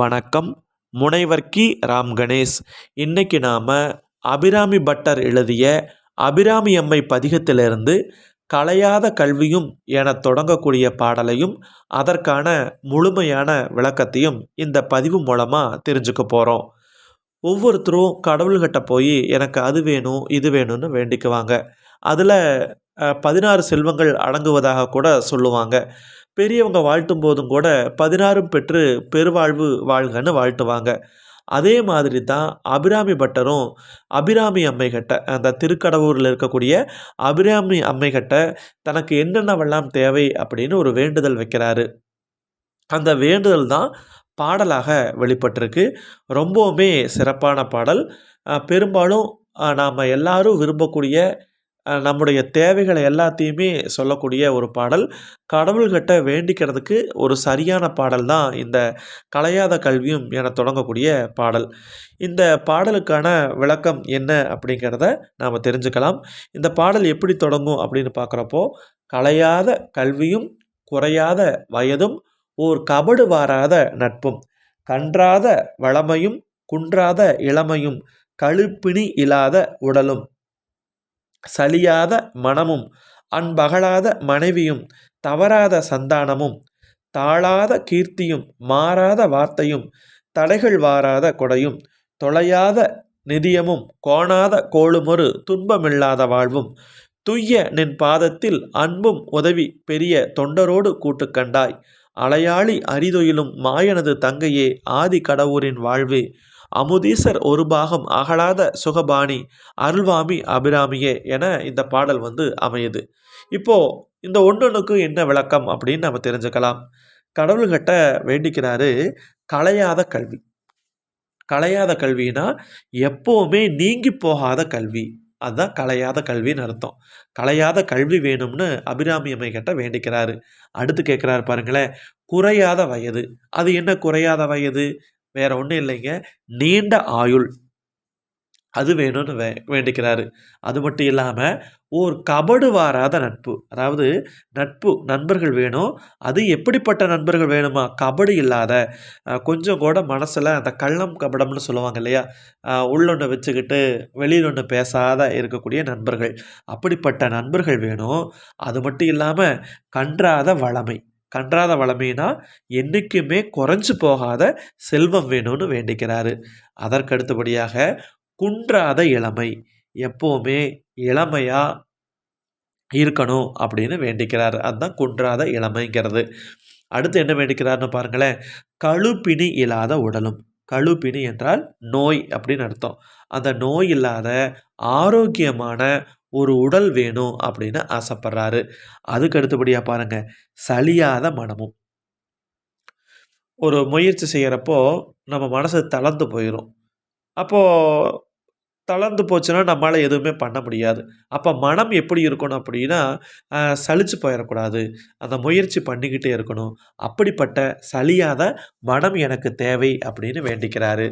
வணக்கம். முனைவர் கி. ராம் கணேஷ். இன்னைக்கு நாம் அபிராமி பட்டர் எழுதிய அபிராமி அம்மை பதிகத்திலிருந்து கலையாத கல்வியும் என தொடங்கக்கூடிய பாடலையும் அதற்கான முழுமையான விளக்கத்தையும் இந்த பதிவு மூலமாக தெரிஞ்சுக்க போகிறோம் ஒவ்வொருத்தரும் கடவுள்கிட்ட போய் எனக்கு அது வேணும் இது வேணும்னு வேண்டிக்குவாங்க. அதில் பதினாறு செல்வங்கள் அடங்குவதாக கூட சொல்லுவாங்க. பெரியவங்க வாழ்த்தும் போதும் கூட பதினாறும் பெற்று பெருவாழ்வு வாழ்கன்னு வாழ்த்துவாங்க. அதே மாதிரி தான் அபிராமி பட்டரும் அபிராமி அம்மைகிட்ட அந்த திருக்கடவுரில் இருக்கக்கூடிய அபிராமி அம்மைகிட்ட தனக்கு என்னென்னவெல்லாம் தேவை அப்படின்னு ஒரு வேண்டுதல் வைக்கிறாரு. அந்த வேண்டுதல் தான் பாடலாக வெளிப்பட்டிருக்கு. ரொம்பவுமே சிறப்பான பாடல். பெரும்பாலும் நாம் எல்லாரும் விரும்பக்கூடிய நம்முடைய தேவைகளை எல்லாத்தையுமே சொல்லக்கூடிய ஒரு பாடல். கடவுள்கிட்ட வேண்டிக்கிறதுக்கு ஒரு சரியான பாடல் தான் இந்த கலையாத கல்வியும் என தொடங்கக்கூடிய பாடல். இந்த பாடலுக்கான விளக்கம் என்ன அப்படிங்கிறத நாம் தெரிஞ்சுக்கலாம். இந்த பாடல் எப்படி தொடங்கும் அப்படின்னு பார்க்குறப்போ கலையாத கல்வியும் குறையாத வயதும் ஓர் கபடு வாராத நட்பும் கன்றாத வளமையும் குன்றாத இளமையும் கழுப்பிணி இல்லாத உடலும் சலியாத மனமும் அன்பகலாத மனைவியும் தவறாத சந்தானமும் தாழாத கீர்த்தியும் மாறாத வார்த்தையும் தடைகள் வாராத கொடையும் தொலையாத நிதியமும் கோணாத கோளுமொரு துன்பமில்லாத வாழ்வும் துய்ய நின் பாதத்தில் அன்பும் உதவி பெரிய தொண்டரோடு கூட்டு கண்டாய் அலையாளி அரிதொயிலும் மாயனது தங்கையே ஆதி கடவுரின் வாழ்வே அமுதீசர் ஒரு பாகம் அகலாத சுகபாணி அருள்வாமி அபிராமியே என இந்த பாடல் வந்து அமையுது. இப்போ இந்த ஒன்றொன்றுக்கு என்ன விளக்கம் அப்படின்னு நம்ம தெரிஞ்சுக்கலாம். கடவுள்கிட்ட வேண்டிக்கிறாரு கலையாத கல்வி. கலையாத கல்வினா எப்போவுமே நீங்கி போகாத கல்வி. அதுதான் கலையாத கல்வின்னு அர்த்தம். கலையாத கல்வி வேணும்னு அபிராமி அம்மை கிட்ட வேண்டிக்கிறாரு. அடுத்து கேட்குறாரு பாருங்களேன் குறையாத வயது. அது என்ன குறையாத வயது? வேற ஒன்றும் இல்லைங்க. நீண்ட ஆயுள். அது வேணும்னு வே வேண்டிக்கிறாரு. அது மட்டும் இல்லாமல் ஓர் கபடு வாராத நட்பு. அதாவது நட்பு நண்பர்கள் வேணும். அது எப்படிப்பட்ட நண்பர்கள் வேணுமா? கபடு இல்லாத. கொஞ்சம் கூட மனசில் அந்த கள்ளம் கபடம்னு சொல்லுவாங்க இல்லையா? உள்ளொன்று வச்சுக்கிட்டு வெளியில் ஒன்று பேசாத இருக்கக்கூடிய நண்பர்கள். அப்படிப்பட்ட நண்பர்கள் வேணும். அது மட்டும் இல்லாமல் கன்றாத வளமை. கன்றாத வளமைனா என்றைக்குமே குறைஞ்சு போகாத செல்வம் வேணும்னு வேண்டிக்கிறாரு. அதற்கு அடுத்தபடியாக குன்றாத இளமை எப்போவுமே இளமையா இருக்கணும் அப்படின்னு வேண்டிக்கிறார். அதுதான் குன்றாத இளமைங்கிறது. அடுத்து என்ன வேண்டிக்கிறாருன்னு பாருங்களேன் கழுப்பிணி இல்லாத உடலும். கழுப்பிணி என்றால் நோய் அப்படின்னு அர்த்தம். அந்த நோய் இல்லாத ஆரோக்கியமான ஒரு உடல் வேணும் அப்படின்னு ஆசைப்படுறாரு. அதுக்கு அடுத்தபடியாக பாருங்க சலியாத மனமும். ஒரு முயற்சி செய்கிறப்போ நம்ம மனசு தளர்ந்து போயிடும் அப்போது தளர்ந்து போச்சுன்னா நம்மளால் எதுவுமே பண்ண முடியாது. அப்போ மனம் எப்படி இருக்கணும் அப்படின்னா சளிச்சு போயிடக்கூடாது அந்த முயற்சி பண்ணிக்கிட்டே இருக்கணும். அப்படிப்பட்ட சலியாத மனம் எனக்கு தேவை அப்படின்னு வேண்டிக்கிறாரு.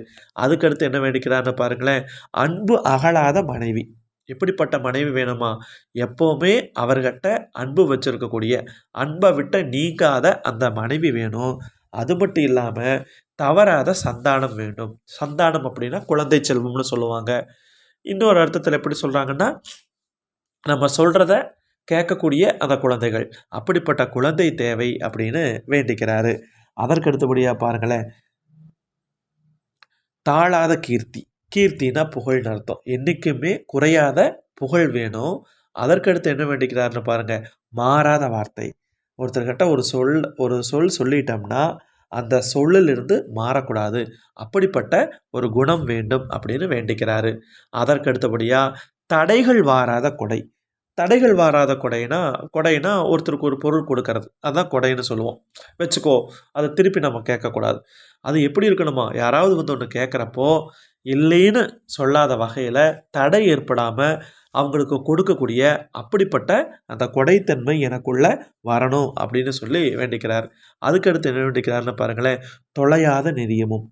அதுக்கடுத்து என்ன வேண்டிக்கிறாருன்னு பாருங்களேன் அன்பு அகலாத மனைவி. எப்படிப்பட்ட மனைவி வேணுமா? எப்போவுமே அவர்கிட்ட அன்பு வச்சுருக்கக்கூடிய அன்பை விட்ட நீங்காத அந்த மனைவி வேணும். அது மட்டும் இல்லாமல் தவறாத சந்தானம் வேண்டும். சந்தானம் அப்படின்னா குழந்தை செல்வம்னு சொல்லுவாங்க. இன்னொரு அர்த்தத்தில் எப்படி சொல்கிறாங்கன்னா நம்ம சொல்கிறத கேட்கக்கூடிய அந்த குழந்தைகள். அப்படிப்பட்ட குழந்தை தேவை அப்படின்னு வேண்டிக்கிறாரு. அதற்கு அடுத்தபடியாக பாருங்களேன். தாழாத கீர்த்தி. கீர்த்தினா புகழ்னு அர்த்தம். என்றைக்குமே குறையாத புகழ் வேணும். அதற்கடுத்து என்ன வேண்டிக்கிறாருன்னு பாருங்க மாறாத வார்த்தை. ஒருத்தர்கிட்ட ஒரு சொல் ஒரு சொல் சொல்லிட்டோம்னா அந்த சொல்லிலிருந்து மாறக்கூடாது. அப்படிப்பட்ட ஒரு குணம் வேண்டும் அப்படின்னு வேண்டிக்கிறாரு. அதற்கு அடுத்தபடியாக தடைகள் வாராத கொடை. தடைகள் வாராத கொடைனா கொடைனா ஒருத்தருக்கு ஒரு பொருள் கொடுக்கறது. அதான் கொடைன்னு சொல்லுவோம். வச்சுக்கோ அதை திருப்பி நம்ம கேட்கக்கூடாது. அது எப்படி இருக்கணுமா? யாராவது வந்து ஒன்று கேட்குறப்போ இல்லைன்னு சொல்லாத வகையில் தடை ஏற்படாமல் அவங்களுக்கு கொடுக்கக்கூடிய அப்படிப்பட்ட அந்த கொடைத்தன்மை எனக்குள்ள வரணும் அப்படின்னு சொல்லி வேண்டிக்கிறார். அதுக்கடுத்து என்ன வேண்டிக்கிறாருன்னு பாருங்களேன் தொலையாத நிதியமும்.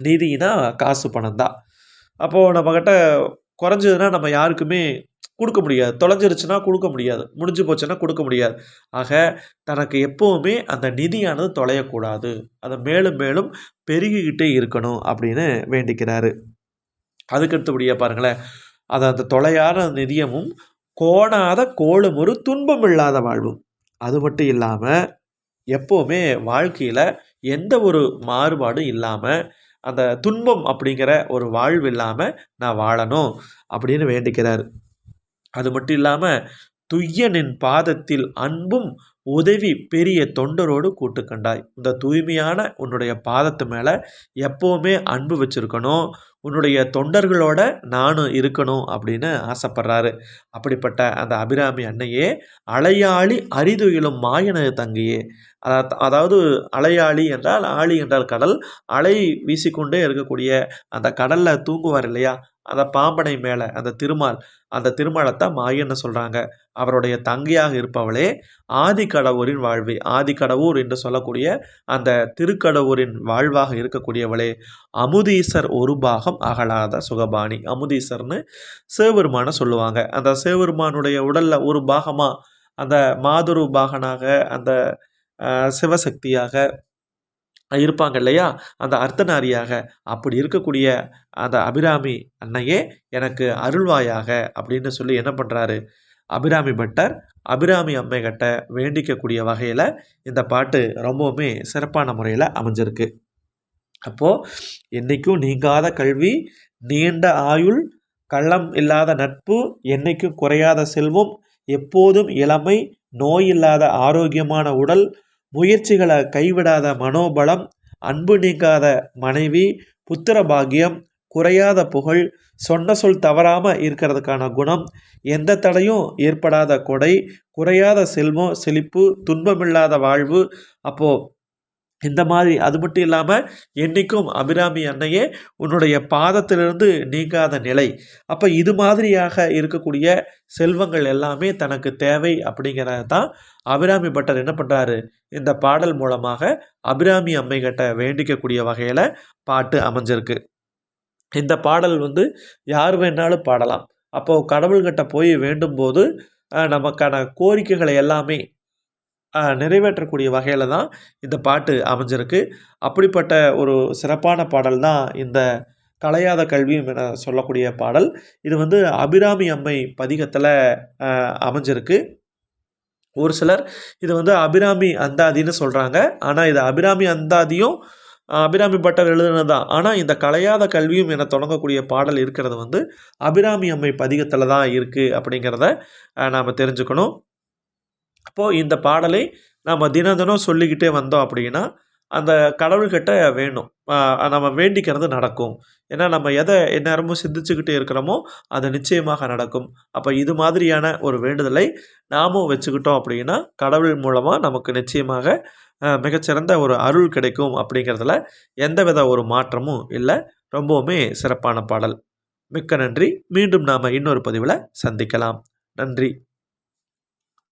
நிதினா காசு பணம் தான் அப்போது நம்மக்கிட்ட குறைஞ்சதுன்னா நம்ம யாருக்குமே கொடுக்க முடியாது. தொலைஞ்சிருச்சுன்னா கொடுக்க முடியாது. முடிஞ்சு போச்சுன்னா கொடுக்க முடியாது. ஆக தனக்கு எப்போவுமே அந்த நிதியானது தொலையக்கூடாது. அதை மேலும் மேலும் பெருகிக்கிட்டே இருக்கணும் அப்படின்னு வேண்டிக்கிறாரு. அதுக்கடுத்தபடியாக பாருங்களேன். அது அந்த தொலையான நிதியமும் கோணாத கோளும் ஒரு துன்பம் இல்லாத வாழ்வும். அது மட்டும் இல்லாமல் எப்போவுமே வாழ்க்கையில் எந்த ஒரு மாறுபாடும் இல்லாமல் அந்த துன்பம் அப்படிங்கிற ஒரு வாழ்வு இல்லாமல் நான் வாழணும் அப்படின்னு வேண்டிக்கிறார். அது மட்டும் இல்லாமல் துய்யனின் பாதத்தில் அன்பும் உதவி பெரிய தொண்டரோடு கூட்டு கண்டாய். இந்த தூய்மையான உன்னுடைய பாதத்து மேலே எப்போவுமே அன்பு வச்சுருக்கணும். உன்னுடைய தொண்டர்களோட நானும் இருக்கணும் அப்படின்னு ஆசைப்படுறாரு. அப்படிப்பட்ட அந்த அபிராமி அன்னையே அலையாளி அரிதுயிலும் மாயனது தங்கையே அதாவது அலையாளி என்றால் ஆளி என்றால் கடல். அலை வீசிக்கொண்டே இருக்கக்கூடிய அந்த கடலில் தூங்குவார் இல்லையா? அந்த பாம்பனை மேலே அந்த திருமால். அந்த திருமணத்தை மாயன்னு சொல்கிறாங்க அவருடைய தங்கையாக இருப்பவளே ஆதிக்கடவுரின் வாழ்வி. ஆதிக்கடவுர் என்று சொல்லக்கூடிய அந்த திருக்கடவுரின் வாழ்வாக இருக்கக்கூடியவளே. அமுதீசர் ஒரு பாகம் அகலாத சுகபாணி. அமுதீசர்னு சேவருமான சொல்லுவாங்க. அந்த சேவருமானுடைய உடலில் ஒரு பாகமாக அந்த மாதுரு பாகனாக அந்த சிவசக்தியாக இருப்பாங்க இல்லையா? அந்த அர்த்தநாரியாக. அப்படி இருக்கக்கூடிய அந்த அபிராமி அன்னையே எனக்கு அருள்வாயாக அப்படின்னு சொல்லி என்ன பண்ணுறாரு அபிராமி பட்டர் அபிராமி அம்மை கிட்ட வேண்டிக்கக்கூடிய வகையில் இந்த பாட்டு ரொம்பவுமே சிறப்பான முறையில் அமைஞ்சிருக்கு. அப்போது என்றைக்கும் நீங்காத கல்வி நீண்ட ஆயுள் கள்ளம் இல்லாத நட்பு என்றைக்கும் குறையாத செல்வம் எப்போதும் இளமை நோயில்லாத ஆரோக்கியமான உடல் முயற்சிகளை கைவிடாத மனோபலம் அன்பு நீங்காத மனைவி புத்திர பாக்கியம் குறையாத புகழ் சொன்ன சொல் தவறாமல் இருக்கிறதுக்கான குணம் எந்த தடையும் ஏற்படாத கொடை குறையாத செல்வம் செழிப்பு துன்பமில்லாத வாழ்வு. அப்போது இந்த மாதிரி அது மட்டும் இல்லாமல் என்றைக்கும் அபிராமி அன்னையே உன்னுடைய பாதத்திலிருந்து நீங்காத நிலை. அப்போ இது மாதிரியாக இருக்கக்கூடிய செல்வங்கள் எல்லாமே தனக்கு தேவை அப்படிங்கிறத தான் அபிராமி பட்டர் என்ன பண்ணுறாரு இந்த பாடல் மூலமாக அபிராமி அம்மைகிட்ட வேண்டிக்கக்கூடிய வகையில் பாட்டு அமைஞ்சிருக்கு. இந்த பாடல் வந்து யார் வேணாலும் பாடலாம். அப்போது கடவுள்கிட்ட போய் வேண்டும் போது நமக்கான கோரிக்கைகளை எல்லாமே நிறைவேற்றக்கூடிய வகையில் தான் இந்த பாட்டு அமைஞ்சிருக்கு. அப்படிப்பட்ட ஒரு சிறப்பான பாடல் தான் இந்த கலையாத கல்வியும் என சொல்லக்கூடிய பாடல். இது வந்து அபிராமி அம்மை பதிகத்தில் அமைஞ்சிருக்கு. ஒரு சிலர் இது வந்து அபிராமி அந்தாதின்னு சொல்கிறாங்க ஆனால் இது அபிராமி அந்தாதியும் அபிராமி பட்டர் எழுதுனது தான். ஆனால் இந்த கலையாத கல்வியும் என தொடங்கக்கூடிய பாடல் இருக்கிறது வந்து அபிராமி அம்மை பதிகத்தில் தான் இருக்குது அப்படிங்கிறத நாம் தெரிஞ்சுக்கணும். அப்போது இந்த பாடலை நம்ம தினம் தினம் சொல்லிக்கிட்டே வந்தோம் அப்படின்னா அந்த கடவுள்கிட்ட வேணும். நம்ம வேண்டிக்கிறது நடக்கும். ஏன்னா நம்ம எதை எந்நேரமும் சிந்திச்சுக்கிட்டே இருக்கிறோமோ அது நிச்சயமாக நடக்கும். அப்போ இது மாதிரியான ஒரு வேண்டுதலை நாமும் வச்சுக்கிட்டோம் அப்படின்னா கடவுள் மூலமாக நமக்கு நிச்சயமாக மிகச்சிறந்த ஒரு அருள் கிடைக்கும் அப்படிங்கிறதுல எந்தவித ஒரு மாற்றமும் இல்லை. ரொம்பவுமே சிறப்பான பாடல். மிக்க நன்றி. மீண்டும் நாம் இன்னொரு பதிவில் சந்திக்கலாம். நன்றி.